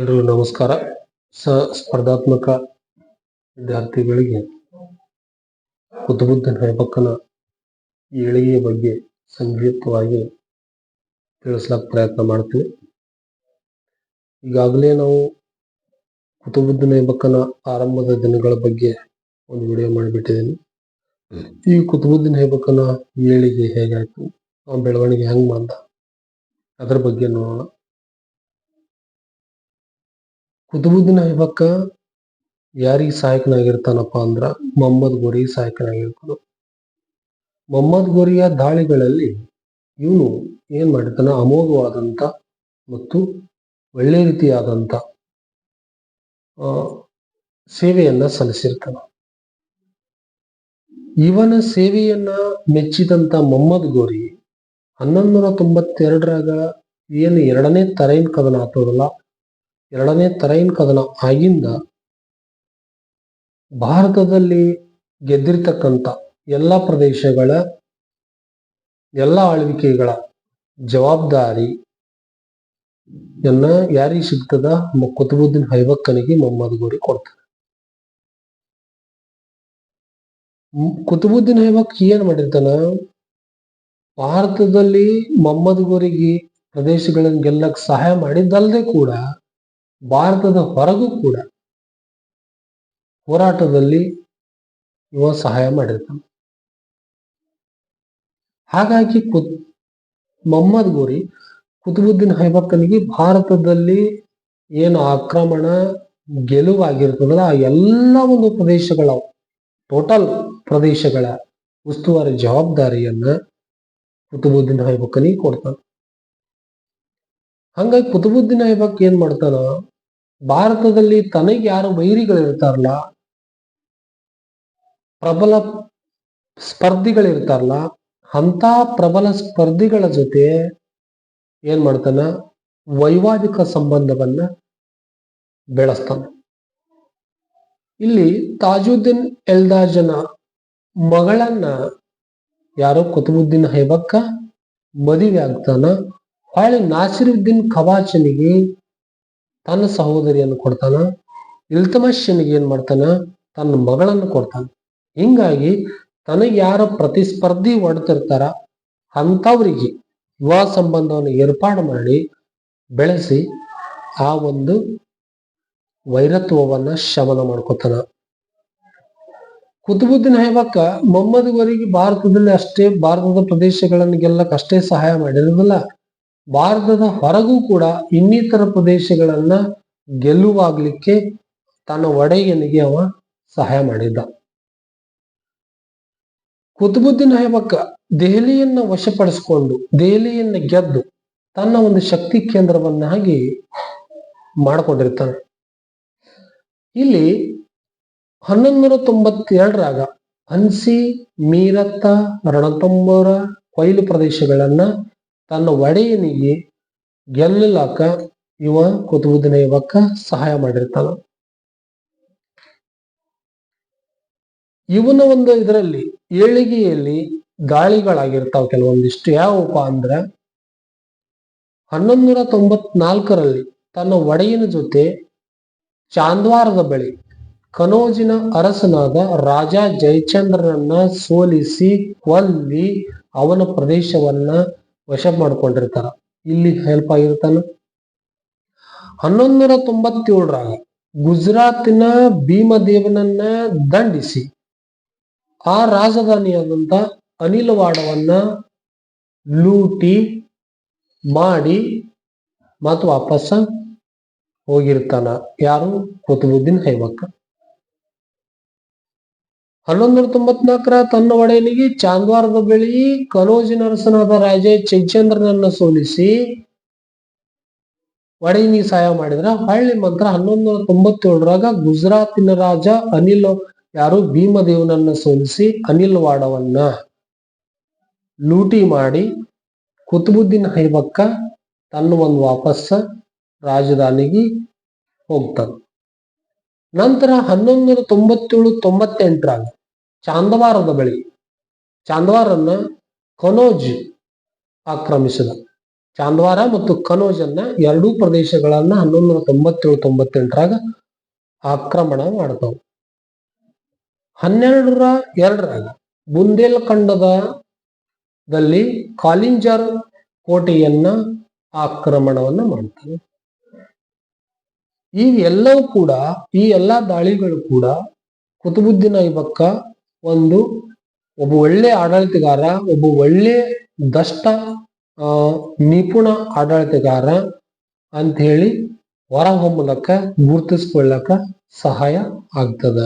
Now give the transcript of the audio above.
ಎಲ್ರಿಗೂ ನಮಸ್ಕಾರ. ಸ ಸ್ಪರ್ಧಾತ್ಮಕ ವಿದ್ಯಾರ್ಥಿಗಳಿಗೆ ಕುತುಬುದ್ದೀನ್ ಹೆಬ್ಬಕ್ಕನ ಏಳಿಗೆಯ ಬಗ್ಗೆ ಸಂಕ್ಷಿಪ್ತವಾಗಿ ತಿಳಿಸ್ಲಕ್ ಪ್ರಯತ್ನ ಮಾಡ್ತೀವಿ. ಈಗಾಗಲೇ ನಾವು ಕುತುಬುದ್ಧನ ಹೆಬ್ಬಕ್ಕನ ಆರಂಭದ ದಿನಗಳ ಬಗ್ಗೆ ಒಂದು ವಿಡಿಯೋ ಮಾಡಿಬಿಟ್ಟಿದ್ದೀನಿ. ಈ ಕುತುಬುದ್ದೀನ್ ಹೆಬ್ಬಕ್ಕನ ಏಳಿಗೆ ಹೇಗಾಯ್ತು, ಆ ಬೆಳವಣಿಗೆ ಹೆಂಗ್ ಬಂದ, ಅದ್ರ ಬಗ್ಗೆ ನೋಡೋಣ. ಕುತುಬುದ್ದೀನ್ ಐಬಕ್ಕ ಯಾರಿಗೆ ಸಹಾಯಕನಾಗಿರ್ತಾನಪ್ಪ ಅಂದ್ರ ಮೊಹಮ್ಮದ್ ಗೋರಿ ಸಹಾಯಕನಾಗಿರ್ತಾನ. ಮೊಹಮ್ಮದ್ ಗೋರಿಯ ದಾಳಿಗಳಲ್ಲಿ ಇವನು ಏನ್ ಮಾಡಿರ್ತಾನ? ಅಮೋಘವಾದಂತ ಮತ್ತು ಒಳ್ಳೆ ರೀತಿಯಾದಂತ ಸೇವೆಯನ್ನ ಸಲ್ಲಿಸಿರ್ತಾನ. ಇವನ ಸೇವೆಯನ್ನ ಮೆಚ್ಚಿದಂತ ಮೊಹಮ್ಮದ್ ಗೋರಿ ಹನ್ನೊಂದು ನೂರ ತೊಂಬತ್ತೆರಡರಾಗ ಏನು ಎರಡನೇ ತರೈನ್ ಕದನ ಆಗ್ತದಲ್ಲ ಎರಡನೇ ತರೈನ್ ಕದನ ಆಗಿಂದ ಭಾರತದಲ್ಲಿ ಗೆದ್ದಿರ್ತಕ್ಕಂಥ ಎಲ್ಲ ಪ್ರದೇಶಗಳ ಎಲ್ಲ ಆಳ್ವಿಕೆಗಳ ಜವಾಬ್ದಾರಿ ಯನ್ನ ಯಾರಿಗೆ ಸಿಗ್ತದ? ಕುತುಬುದ್ದೀನ್ ಹೈಬಕ್ಕನಿಗೆ ಮೊಹಮ್ಮದ್ ಗೋರಿ ಕೊಡ್ತಾನೆ ಕುತುಬುದ್ದೀನ್ ಹೈಬಕ್ ಏನ್ ಮಾಡಿರ್ತಾನ? ಭಾರತದಲ್ಲಿ ಮೊಹಮ್ಮದ್ ಗೋರಿಗೆ ಪ್ರದೇಶಗಳನ್ನ ಗೆಲ್ಲಕ್ ಸಹಾಯ ಮಾಡಿದ್ದಲ್ಲದೆ ಕೂಡ ಭಾರತದ ಹೊರಗೂ ಕೂಡ ಹೋರಾಟದಲ್ಲಿ ಇವ ಸಹಾಯ ಮಾಡಿರ್ತಾನೆ. ಹಾಗಾಗಿ ಕುತ್ ಮೊಹಮ್ಮದ್ ಗೋರಿ ಕುತುಬುದ್ದೀನ್ ಹೈಬಕ್ಕನಿಗೆ ಭಾರತದಲ್ಲಿ ಏನು ಆಕ್ರಮಣ ಗೆಲುವಾಗಿರ್ತದಲ್ಲ ಆ ಎಲ್ಲ ಒಂದು ಪ್ರದೇಶಗಳ ಟೋಟಲ್ ಪ್ರದೇಶಗಳ ಉಸ್ತುವಾರಿ ಜವಾಬ್ದಾರಿಯನ್ನ ಕುತುಬುದ್ದೀನ್ ಹೈಬಕ್ಕನಿಗೆ ಕೊಡ್ತಾನೆ. ಹಂಗಾಗಿ ಕುತುಬುದ್ದೀನ್ ಐಬಕ್ ಏನ್ ಮಾಡ್ತಾನ, ಭಾರತದಲ್ಲಿ ತನಗೆ ಯಾರು ವೈರಿಗಳಿರ್ತಾರಲ್ಲ, ಪ್ರಬಲ ಸ್ಪರ್ಧಿಗಳಿರ್ತಾರಲ್ಲ ಅಂತ ಪ್ರಬಲ ಸ್ಪರ್ಧಿಗಳ ಜೊತೆ ಏನ್ ಮಾಡ್ತಾನ, ವೈವಾಹಿಕ ಸಂಬಂಧವನ್ನ ಬೆಳೆಸ್ತಾನ. ಇಲ್ಲಿ ತಾಜುದ್ದೀನ್ ಎಲ್ದಾಜನ ಮಗಳನ್ನ ಯಾರೋ ಕುತುಬುದ್ದೀನ್ ಹೈಬಕ್ಕ ಮದುವೆ ಆಗ್ತಾನ. ಹೊಳ್ಳಿ ನಾಸಿರುದ್ದೀನ್ ಖವಾಚನಿಗೆ ತನ್ನ ಸಹೋದರಿಯನ್ನು ಕೊಡ್ತಾನ ಇಲ್ತಮಶನಿಗೆ ಏನ್ ಮಾಡ್ತಾನ, ತನ್ನ ಮಗಳನ್ನು ಕೊಡ್ತಾನ. ಹಿಂಗಾಗಿ ತನಗೆ ಯಾರ ಪ್ರತಿಸ್ಪರ್ಧಿ ಒಡ್ತಿರ್ತಾರ ಅಂಥವ್ರಿಗೆ ವಿವಾಹ ಸಂಬಂಧವನ್ನು ಏರ್ಪಾಡು ಮಾಡಿ ಬೆಳೆಸಿ ಆ ಒಂದು ವೈರತ್ವವನ್ನ ಶಮನ ಮಾಡ್ಕೊತಾನ. ಕುತುಬುದ್ದೀನ್ ಐಬಕ್ಕ ಮೊಹಮ್ಮದ್ ಭಾರತದಲ್ಲಿ ಅಷ್ಟೇ, ಭಾರತದ ಪ್ರದೇಶಗಳನ್ನು ಗೆಲ್ಲಕ್ಕೆ ಅಷ್ಟೇ ಸಹಾಯ ಮಾಡಿರೋದಿಲ್ಲ ಭಾರತದ ಹೊರಗೂ ಕೂಡ ಇನ್ನಿತರ ಪ್ರದೇಶಗಳನ್ನ ಗೆಲ್ಲುವಾಗ್ಲಿಕ್ಕೆ ತನ್ನ ಒಡೆಯನಿಗೆ ಅವ ಸಹಾಯ ಮಾಡಿದ್ದ. ಕುತುಬುದ್ದೀನ್ ಹೈಬಕ್ಕ ದೆಹಲಿಯನ್ನ ವಶಪಡಿಸಿಕೊಂಡು, ದೆಹಲಿಯನ್ನ ಗೆದ್ದು ತನ್ನ ಒಂದು ಶಕ್ತಿ ಕೇಂದ್ರವನ್ನಾಗಿ ಮಾಡಿಕೊಂಡಿರ್ತಾನೆ. ಇಲ್ಲಿ ಹನ್ನೊಂದು ನೂರ ತೊಂಬತ್ತೆರಡರಾಗ ಹನ್ಸಿ ಮೀರತ್ತ ರಣತಂಬೋರ ಕೊಯ್ಲು ಪ್ರದೇಶಗಳನ್ನ ತನ್ನ ಒಡೆಯನಿಗೆ ಗೆಲ್ಲಲಾಕ ಇವ ಕುತುಬುದ್ದಿನ ಯುವಕ ಸಹಾಯ ಮಾಡಿರ್ತಾನ. ಇವನ ಒಂದು ಇದರಲ್ಲಿ ಏಳಿಗೆಯಲ್ಲಿ ಗಾಳಿಗಳಾಗಿರ್ತಾವ ಕೆಲವೊಂದಿಷ್ಟು. ಯಾವಪ್ಪ ಅಂದ್ರ ಹನ್ನೊಂದು ನೂರ ತೊಂಬತ್ನಾಲ್ಕರಲ್ಲಿ ತನ್ನ ಒಡೆಯನ ಜೊತೆ ಚಾಂದ್ವಾರದ ಬಳಿ ಕನೋಜಿನ ಅರಸನಾದ ರಾಜ ಜಯಚಂದ್ರನನ್ನ ಸೋಲಿಸಿ ಕೊಲ್ಲಿ ಅವನ ಪ್ರದೇಶವನ್ನ ವಶ ಮಾಡ್ಕೊಂಡಿರ್ತಾರ. ಇಲ್ಲಿ ಹೆಲ್ಪ್ ಆಗಿರ್ತಾನ. ಹನ್ನೊಂದು ನೂರ ತೊಂಬತ್ತೇಳರಾಗ ಗುಜರಾತಿನ ಭೀಮದೇವನನ್ನ ದಂಡಿಸಿ ಆ ರಾಜಧಾನಿಯಾದಂತ ಅನಿಲವಾಡವನ್ನ ಲೂಟಿ ಮಾಡಿ ಮತ್ತು ವಾಪಸ್ ಹೋಗಿರ್ತಾನ. ಯಾರು? ಕುತುಬುದ್ದೀನ್ ಐಬಕ್ಕ ಹನ್ನೊಂದು ನೂರ ತೊಂಬತ್ನಾಲ್ಕರ ತನ್ನ ಒಡೆಯನಿಗೆ ಚಾಂದ್ವಾರದ ಬಳಿ ಕನೋಜಿನ ಅರಸನಾದ ರಾಜ ಚೈಚಂದ್ರನನ್ನ ಸೋಲಿಸಿ ಒಡೆಯನಿಗೆ ಸಹಾಯ ಮಾಡಿದ್ರ. ಹಳ್ಳಿ ಮಂತ್ರ ಹನ್ನೊಂದ್ನೂರ ತೊಂಬತ್ತೇಳರಾಗ ಗುಜರಾತಿನ ರಾಜ ಅನಿಲ್ ಯಾರು? ಭೀಮದೇವನನ್ನ ಸೋಲಿಸಿ ಅನಿಲ್ ವಾಡವನ್ನ ಲೂಟಿ ಮಾಡಿ ಕುತುಬುದ್ದೀನ್ ಹೈಬಕ್ಕ ತನ್ನ ಒಂದು ವಾಪಸ್ಸ ರಾಜಧಾನಿಗೆ ಹೋಗ್ತಾನ. ನಂತರ ಹನ್ನೊಂದು ತೊಂಬತ್ತೇಳು ತೊಂಬತ್ತೆಂಟರಾಗ ಚಾಂದವಾರದ ಬಳಿ ಚಾಂದವಾರನ್ನ ಕನೋಜ್ ಆಕ್ರಮಿಸಿದ. ಚಾಂದವಾರ ಮತ್ತು ಕನೋಜ್ ಅನ್ನ ಎರಡೂ ಪ್ರದೇಶಗಳನ್ನ ಹನ್ನೊಂದು ನೂರ ತೊಂಬತ್ತೇಳು ತೊಂಬತ್ತೆಂಟರಾಗ ಆಕ್ರಮಣ ಮಾಡ್ತಾವ. ಹನ್ನೆರಡರ ಎರಡರಾಗ ಬುಂದೇಲ್ಖಂಡದ ದಲ್ಲಿ ಕಾಲಿಂಜರ್ ಕೋಟೆಯನ್ನ ಆಕ್ರಮಣವನ್ನ ಮಾಡ್ತಾನೆ ಇವೆಲ್ಲವೂ ಕೂಡ, ಈ ಎಲ್ಲಾ ದಾಳಿಗಳು ಕೂಡ ಕುತುಬುದ್ದೀನ್ ಐಬಕ್ಕ ಒಂದು ಒಬ್ಬ ಒಳ್ಳೆ ಆಡಳಿತಗಾರ, ಒಬ್ಬ ಒಳ್ಳೆ ದಷ್ಟ ನಿಪುಣ ಆಡಳಿತಗಾರ ಅಂತ ಹೇಳಿ ಹೊರಹೊಮ್ಮಲಕ್ಕ ಗುರುತಿಸ್ಕೊಳ್ಳಕ ಸಹಾಯ ಆಗ್ತದ.